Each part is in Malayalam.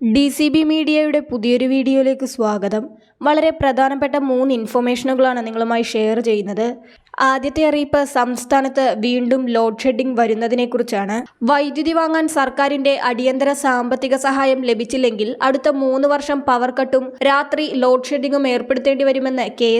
ഡി സി ബി മീഡിയയുടെ പുതിയൊരു വീഡിയോയിലേക്ക് സ്വാഗതം. വളരെ പ്രധാനപ്പെട്ട മൂന്ന് ഇൻഫർമേഷനുകളാണ് നിങ്ങളുമായി ഷെയർ ചെയ്യുന്നത്. ആദ്യത്തെ അറിയിപ്പ് സംസ്ഥാനത്ത് വീണ്ടും ലോഡ് ഷെഡിംഗ് വരുന്നതിനെക്കുറിച്ചാണ്. വൈദ്യുതി വാങ്ങാൻ സർക്കാരിന്റെ അടിയന്തര സാമ്പത്തിക സഹായം ലഭിച്ചില്ലെങ്കിൽ അടുത്ത മൂന്ന് വർഷം പവർ കട്ടും രാത്രി ലോഡ് ഷെഡിംഗും ഏർപ്പെടുത്തേണ്ടി വരുമെന്ന് കെ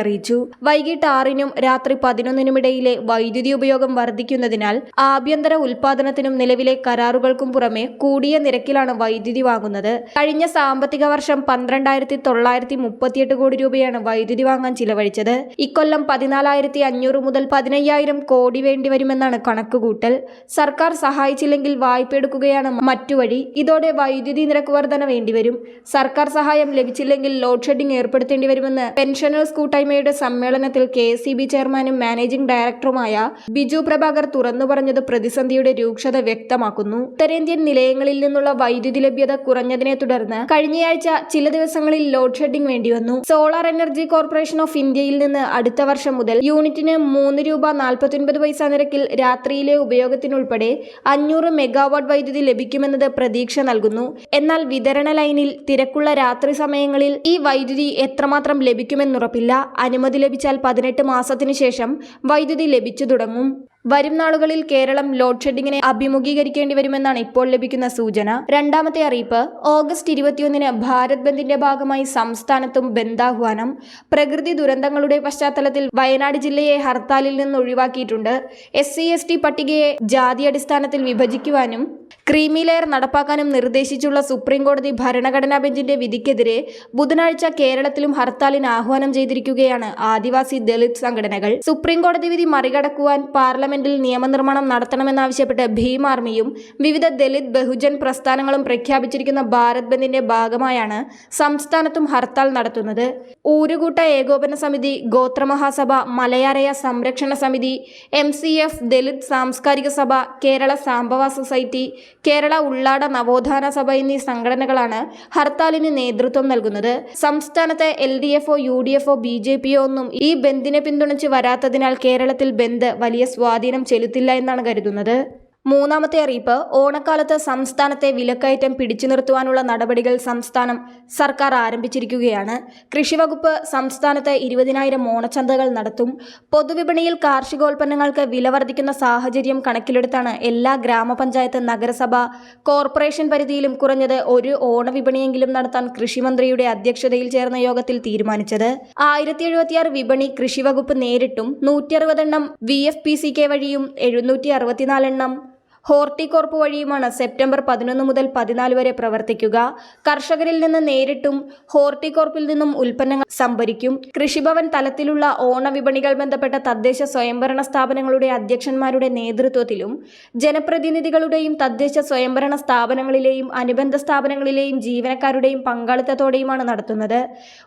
അറിയിച്ചു. വൈകിട്ട് ആറിനും രാത്രി പതിനൊന്നിനുമിടയിലെ വൈദ്യുതി ഉപയോഗം വർദ്ധിക്കുന്നതിനാൽ ആഭ്യന്തര ഉൽപാദനത്തിനും നിലവിലെ കരാറുകൾക്കും പുറമെ കൂടിയ നിരക്കിലാണ് വൈദ്യുതി വാങ്ങുന്നത്. കഴിഞ്ഞ സാമ്പത്തിക വർഷം പന്ത്രണ്ടായിരത്തി തൊള്ളായിരത്തി മുപ്പത്തിയെട്ട് കോടി രൂപയാണ് വൈദ്യുതി വാങ്ങാൻ ചിലവഴിച്ചത്. ഇക്കൊല്ലം പതിനാലായിരത്തി അഞ്ഞൂറ് മുതൽ പതിനയ്യായിരം കോടി വേണ്ടിവരുമെന്നാണ് കണക്കുകൂട്ടൽ. സർക്കാർ സഹായിച്ചില്ലെങ്കിൽ വായ്പ എടുക്കുകയാണ് മറ്റു വഴി. ഇതോടെ വൈദ്യുതി നിരക്ക് വർധന വേണ്ടിവരും സർക്കാർ സഹായം ലഭിച്ചില്ലെങ്കിൽ ലോഡ് ഷെഡിംഗ് ഏർപ്പെടുത്തേണ്ടി വരുമെന്ന് പെൻഷനേഴ്സ് കൂട്ടായ്മയുടെ സമ്മേളനത്തിൽ കെ എസ് ചെയർമാനും മാനേജിംഗ് ഡയറക്ടറുമായ ബിജു പ്രഭാകർ തുറന്നു പറഞ്ഞത് പ്രതിസന്ധിയുടെ രൂക്ഷത വ്യക്തമാക്കുന്നു. ഉത്തരേന്ത്യൻ നിലയങ്ങളിൽ നിന്നുള്ള വൈദ്യുതി ലഭ്യത കുറഞ്ഞതിനെ തുടർന്ന് കഴിഞ്ഞയാഴ്ച ചില ദിവസങ്ങളിൽ ലോഡ് ഷെഡിംഗ് വേണ്ടിവന്നു സോളാർ എനർജി കോർപ്പറേഷൻ ഓഫ് ഇന്ത്യയിൽ നിന്ന് അടുത്ത വർഷം മുതൽ യൂണിറ്റിന് മൂന്ന് രൂപ നാൽപ്പത്തൊൻപത് പൈസ നിരക്കിൽ രാത്രിയിലെ ഉപയോഗത്തിനുൾപ്പെടെ അഞ്ഞൂറ് മെഗാവാട്ട് വൈദ്യുതി ലഭിക്കുമെന്നത് പ്രതീക്ഷ നൽകുന്നു. എന്നാൽ വിതരണ ലൈനിൽ തിരക്കുള്ള രാത്രി സമയങ്ങളിൽ ഈ വൈദ്യുതി എത്രമാത്രം ലഭിക്കുമെന്നുറപ്പില്ല. അനുമതി ലഭിച്ചാൽ പതിനെട്ട് മാസത്തിനു ശേഷം വൈദ്യുതി ലഭിച്ചു തുടങ്ങും. വരും നാളുകളിൽ കേരളം ലോഡ് ഷെഡിങ്ങിനെ അഭിമുഖീകരിക്കേണ്ടി വരുമെന്നാണ് ഇപ്പോൾ ലഭിക്കുന്ന സൂചന. രണ്ടാമത്തെ അറിയിപ്പ് ഓഗസ്റ്റ് ഇരുപത്തിയൊന്നിന് ഭാരത് ബന്ദിന്റെ ഭാഗമായി സംസ്ഥാനത്തും ബന്ദാഹ്വാനം. പ്രകൃതി ദുരന്തങ്ങളുടെ പശ്ചാത്തലത്തിൽ വയനാട് ജില്ലയെ ഹർത്താലിൽ നിന്ന് ഒഴിവാക്കിയിട്ടുണ്ട്. എസ് സി എസ് ടി പട്ടികയെ ജാതി അടിസ്ഥാനത്തിൽ വിഭജിക്കുവാനും ക്രീമി ലെയർ നടപ്പാക്കാനും നിർദ്ദേശിച്ചുള്ള സുപ്രീംകോടതി ഭരണഘടനാ ബെഞ്ചിന്റെ വിധിക്കെതിരെ ബുധനാഴ്ച കേരളത്തിലും ഹർത്താലിന് ആഹ്വാനം ചെയ്തിരിക്കുകയാണ് ആദിവാസി ദളിത് സംഘടനകൾ. സുപ്രീംകോടതി വിധി മറികടക്കുവാൻ പാർലമെന്റിൽ നിയമനിർമ്മാണം നടത്തണമെന്നാവശ്യപ്പെട്ട് ഭീം ആർമിയും വിവിധ ദളിത് ബഹുജൻ പ്രസ്ഥാനങ്ങളും പ്രഖ്യാപിച്ചിരിക്കുന്ന ഭാരത് ബന്ദിന്റെ ഭാഗമായാണ് സംസ്ഥാനത്തും ഹർത്താൽ നടത്തുന്നത്. ഊരുകൂട്ട ഏകോപന സമിതി ഗോത്രമഹാസഭ മലയാറയ സംരക്ഷണ സമിതി M C F Dalit Samskarika സഭ കേരള സാംബവ സൊസൈറ്റി കേരള ഉള്ളാട നവോത്ഥാന സഭ എന്നീ സംഘടനകളാണ് ഹർത്താലിന് നേതൃത്വം നൽകുന്നത്. സംസ്ഥാനത്തെ എൽ ഡി എഫോ യു ഡി എഫോ ബി ജെ പിയോ ഒന്നും ഈ ബന്ദിനെ പിന്തുണച്ച് വരാത്തതിനാൽ കേരളത്തിൽ ബന്ദ് വലിയ സ്വാധീനം ചെലുത്തില്ല എന്നാണ് കരുതുന്നത്. മൂന്നാമത്തെ അറിയിപ്പ് ഓണക്കാലത്ത് സംസ്ഥാനത്തെ വിലക്കയറ്റം പിടിച്ചു നിർത്തുവാനുള്ള നടപടികൾ സംസ്ഥാനം സർക്കാർ ആരംഭിച്ചിരിക്കുകയാണ്. കൃഷിവകുപ്പ് സംസ്ഥാനത്ത് ഇരുപതിനായിരം ഓണച്ചന്തകൾ നടത്തും. പൊതുവിപണിയിൽ കാർഷികോൽപ്പന്നങ്ങൾക്ക് വില വർദ്ധിക്കുന്ന സാഹചര്യം കണക്കിലെടുത്താണ് എല്ലാ ഗ്രാമപഞ്ചായത്ത് നഗരസഭ കോർപ്പറേഷൻ പരിധിയിലും കുറഞ്ഞത് ഒരു ഓണവിപണിയെങ്കിലും നടത്താൻ കൃഷിമന്ത്രിയുടെ അധ്യക്ഷതയിൽ ചേർന്ന യോഗത്തിൽ തീരുമാനിച്ചത്. ആയിരത്തി എഴുപത്തിയാറ് വിപണി കൃഷിവകുപ്പ് നേരിട്ടും നൂറ്റി അറുപതെണ്ണം V F P C K വഴിയും എഴുന്നൂറ്റി അറുപത്തിനാലെണ്ണം ഹോർട്ടികോർപ്പ് വഴിയുമാണ് സെപ്റ്റംബർ പതിനൊന്ന് മുതൽ പതിനാല് വരെ പ്രവർത്തിക്കുക. കർഷകരിൽ നിന്ന് നേരിട്ടും ഹോർട്ടികോർപ്പിൽ നിന്നും ഉൽപ്പന്നങ്ങൾ സംഭരിക്കും. കൃഷിഭവൻ തലത്തിലുള്ള ഓണവിപണികൾ ബന്ധപ്പെട്ട തദ്ദേശ സ്വയംഭരണ സ്ഥാപനങ്ങളുടെ അധ്യക്ഷന്മാരുടെ നേതൃത്വത്തിലും ജനപ്രതിനിധികളുടെയും തദ്ദേശ സ്വയംഭരണ സ്ഥാപനങ്ങളിലെയും അനുബന്ധ സ്ഥാപനങ്ങളിലെയും ജീവനക്കാരുടെയും പങ്കാളിത്തത്തോടെയുമാണ് നടത്തുന്നത്.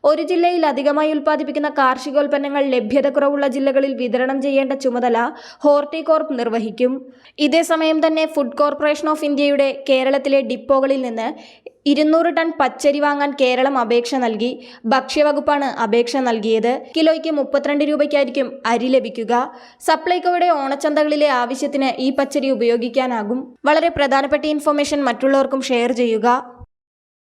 ഒരു ജില്ലയിൽ അധികമായി ഉൽപ്പാദിപ്പിക്കുന്ന കാർഷികോൽപ്പന്നങ്ങൾ ലഭ്യതക്കുറവുള്ള ജില്ലകളിൽ വിതരണം ചെയ്യേണ്ട ചുമതല ഹോർട്ടികോർപ്പ് നിർവഹിക്കും. ഇതേസമയം തന്നെ ഫുഡ് കോർപ്പറേഷൻ ഓഫ് ഇന്ത്യയുടെ കേരളത്തിലെ ഡിപ്പോകളിൽ നിന്ന് ഇരുന്നൂറ് ടൺ പച്ചരി വാങ്ങാൻ കേരളം അപേക്ഷ നൽകി. ഭക്ഷ്യവകുപ്പാണ് അപേക്ഷ നൽകിയത്. കിലോയ്ക്ക് മുപ്പത്തിരണ്ട് രൂപയ്ക്കായിരിക്കും അരി ലഭിക്കുക. സപ്ലൈകോയുടെ ഓണച്ചന്തകളിലെ ആവശ്യത്തിന് ഈ പച്ചരി ഉപയോഗിക്കാനാകും. വളരെ പ്രധാനപ്പെട്ട ഇൻഫർമേഷൻ മറ്റുള്ളവർക്കും ഷെയർ ചെയ്യുക.